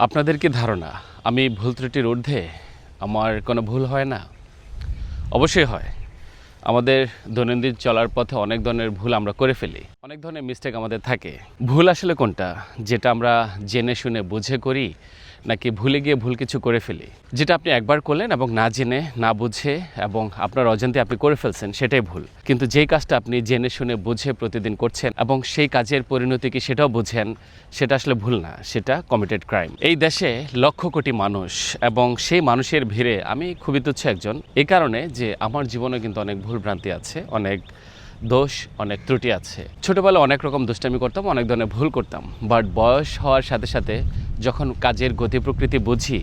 আপনাদের কি ধারণা, আমি ভুল ত্রুটির ঊর্ধ্বে? আমার কোনো ভুল হয় না? অবশ্যই হয়। আমাদের দৈনন্দিন চলার পথে অনেক ধরনের ভুল আমরা করে ফেলি। অনেক ধরনের মিস্টেক আমাদের থাকে। ভুল আসলে কোনটা? যেটা আমরা জেনে শুনে বুঝে করি নাকি ভুলে গিয়ে ভুল কিছু করে ফেলি? যেটা আপনি একবার করলেন এবং না জেনে, না বুঝে এবং আপনার অজান্তে আপনি করে ফেলছেন, সেটাই ভুল। কিন্তু যেই কাজটা আপনি জেনে শুনে বুঝে প্রতিদিন করছেন এবং সেই কাজের পরিণতি কি সেটাও বুঝেন, সেটা আসলে ভুল না, সেটা কমিটেড ক্রাইম এই দেশে লক্ষ কোটি মানুষ এবং সেই মানুষের ভিড়ে আমি খুবই তুচ্ছ একজন। এই কারণে যে আমার জীবনে কিন্তু অনেক ভুল ভ্রান্তি আছে, অনেক দোষ, অনেক ত্রুটি আছে। ছোটোবেলায় অনেক রকম দুষ্টামি করতাম, অনেক ধরনের ভুল করতাম। বাট বয়স হওয়ার সাথে সাথে যখন কাজের গতি প্রকৃতি বুঝি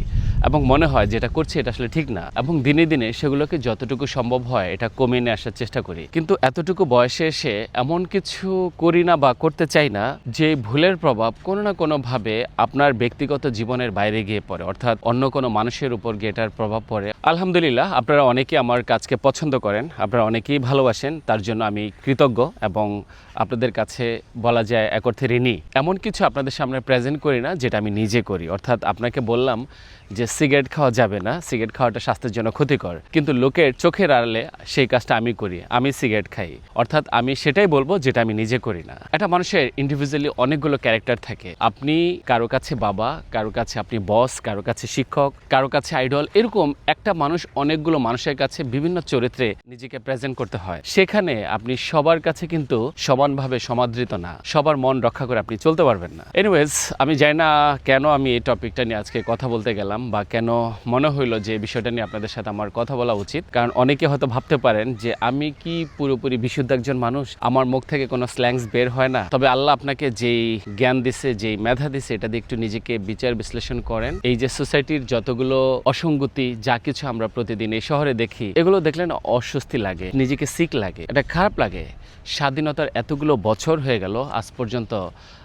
এবং মনে হয় যেটা করছি, এটা আসলে ঠিক না। এবং দিনে দিনে সেগুলোকে যতটুকু সম্ভব হয়, এটা কমিয়ে নিয়ে আসার চেষ্টা করি। কিন্তু এতটুকু বয়সে এসে এমন কিছু করি না বা করতে চাই না, যে ভুলের প্রভাব কোনো না কোনোভাবে আপনার ব্যক্তিগত জীবনের বাইরে গিয়ে পড়ে। অর্থাৎ অন্য কোনো মানুষের উপর গিয়ে এটার প্রভাব পড়ে। আলহামদুলিল্লাহ, আপনারা অনেকেই আমার কাজকে পছন্দ করেন, আপনারা অনেকেই ভালোবাসেন, তার জন্য আমি কৃতজ্ঞ এবং আপনাদের কাছে বলা যায় এক অর্থে ঋণী। এমন কিছু আপনাদের সামনে প্রেজেন্ট করি না, যেটা আমি নিজে করি। অর্থাৎ আপনাকে বললাম যে সিগারেট খাওয়া যাবে না, সিগারেট খাওয়াটা স্বাস্থ্যের জন্য ক্ষতিকর। কিন্তু লোকের চোখের আড়ালে সেই কাজটা আমি করি, আমি সিগারেট খাই। অর্থাৎ আমি সেটাই বলব যেটা আমি নিজে করি না। একটা মানুষের ইন্ডিভিজুয়ালি অনেকগুলো ক্যারেক্টার থাকে। আপনি কারও কাছে বাবা, কারও কাছে আপনি বস কারও কাছে শিক্ষক, কারও কাছে আইডল এরকম একটা মানুষ অনেকগুলো মানুষের কাছে বিভিন্ন চরিত্রে নিজেকে প্রেজেন্ট করতে হয়। সেখানে আপনি সবার কাছে কিন্তু সমানভাবে সমাদৃত না, সবার মন রক্ষা করে আপনি চলতে পারবেন না। এনিওয়েজ আমি জানি না কেন আমি এই টপিকটা নিয়ে আজকে কথা বলতে গেলাম কেন মনে হইল যে বিষয়টা নিয়ে আপনাদের সাথে আমার কথা বলা উচিত? কারণ অনেকে হয়তো ভাবতে পারেন যে আমি কি পুরোপুরি বিশুদ্ধ একজন মানুষ? আমার মুখ থেকে কোনো স্ল্যাংস বের হয় না। তবে আল্লাহ আপনাকে যেই জ্ঞান দিছে, যেই মেধা দিছে, এটা দিয়ে একটু নিজেকে বিচার বিশ্লেষণ করেন। এই যে সোসাইটির যতগুলো অসঙ্গতি, যা কিছু আমরা প্রতিদিন এই শহরে দেখি, এগুলো দেখলে না অস্বস্তি লাগে, নিজেকে সিক লাগে, এটা খারাপ লাগে। স্বাধীনতার এতগুলো বছর হয়ে গেল, আজ পর্যন্ত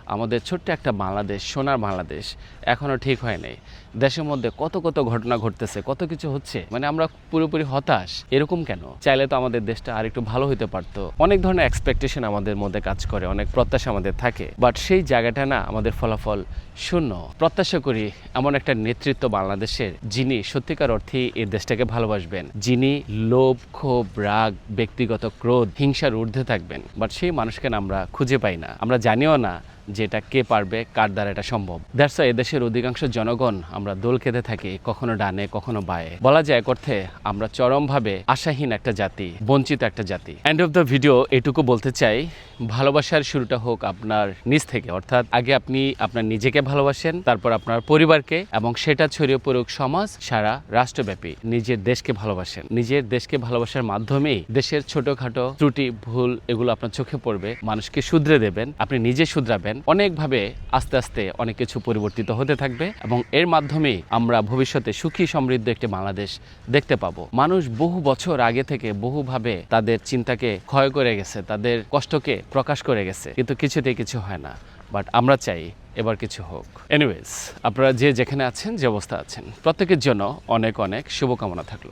আমাদের ছোট্ট একটা বাংলাদেশ, সোনার বাংলাদেশ এখনও ঠিক হয় নাই। দেশের মধ্যে কত কত ঘটনা ঘটতেছে, কত কিছু হচ্ছে মানে আমরা পুরোপুরি হতাশ। এরকম কেন? চাইলে তো আমাদের দেশটা আর একটু ভালো হতে পারতো। অনেক ধরনের এক্সপেকটেশন আমাদের মধ্যে কাজ করে, অনেক প্রত্যাশা আমাদের থাকে। বাট সেই জায়গাটা না আমাদের ফলাফল শূন্য। প্রত্যাশা করি এমন একটা নেতৃত্ব বাংলাদেশের, যিনি সত্যিকার অর্থে এই দেশটাকে ভালোবাসবেন, যিনি লোভ, ক্ষোভ, রাগ, ব্যক্তিগত ক্রোধ, হিংসার ঊর্ধ্বে থাকবেন। বাট সেই মানুষকে আমরা খুঁজে পাই না। আমরা জানিও না যে এটা কে পারবে, কার দ্বারা এটা সম্ভব। দ্যাটস এদেশের অধিকাংশ জনগণ আমরা দোল খেতে থাকি, কখনো ডানে, কখনো বায়ে। বলা যায় এক অর্থে, আমরা চরমভাবে আশাহীন একটা জাতি, বঞ্চিত একটা জাতি। এন্ড অফ দ্য ভিডিও এটুকু বলতে চাই, ভালোবাসার শুরুটা হোক আপনার নিজ থেকে। অর্থাৎ আগে আপনি আপনার নিজেকে ভালোবাসেন, তারপর আপনার পরিবারকে, এবং সেটা ছড়িয়ে পড়ুক সমাজ সারা রাষ্ট্রব্যাপী। নিজের দেশকে ভালোবাসেন। নিজের দেশকে ভালোবাসার মাধ্যমেই দেশের ছোটখাটো ত্রুটি, ভুল, এগুলো আপনার চোখে পড়বে। মানুষকে শুধরে দেবেন। আপনি নিজে শুধরাবেন। অনেকভাবে আস্তে আস্তে অনেক কিছু পরিবর্তিত হতে থাকবে এবং এর মাধ্যমেই আমরা ভবিষ্যতে সুখী সমৃদ্ধ একটি বাংলাদেশ দেখতে পাবো। মানুষ বহু বছর আগে থেকে বহুভাবে তাদের চিন্তাকে ক্ষয় করে গেছে, তাদের কষ্টকে প্রকাশ করে গেছে, কিন্তু কিছুতেই কিছু হয় না। বাট আমরা চাই এবার কিছু হোক। এনিওয়েজ আপনারা যে যেখানে আছেন, যে অবস্থা আছেন, প্রত্যেকের জন্য অনেক অনেক শুভকামনা থাকল।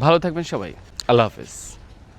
ভালো থাকবেন সবাই। আল্লাহ হাফিজ।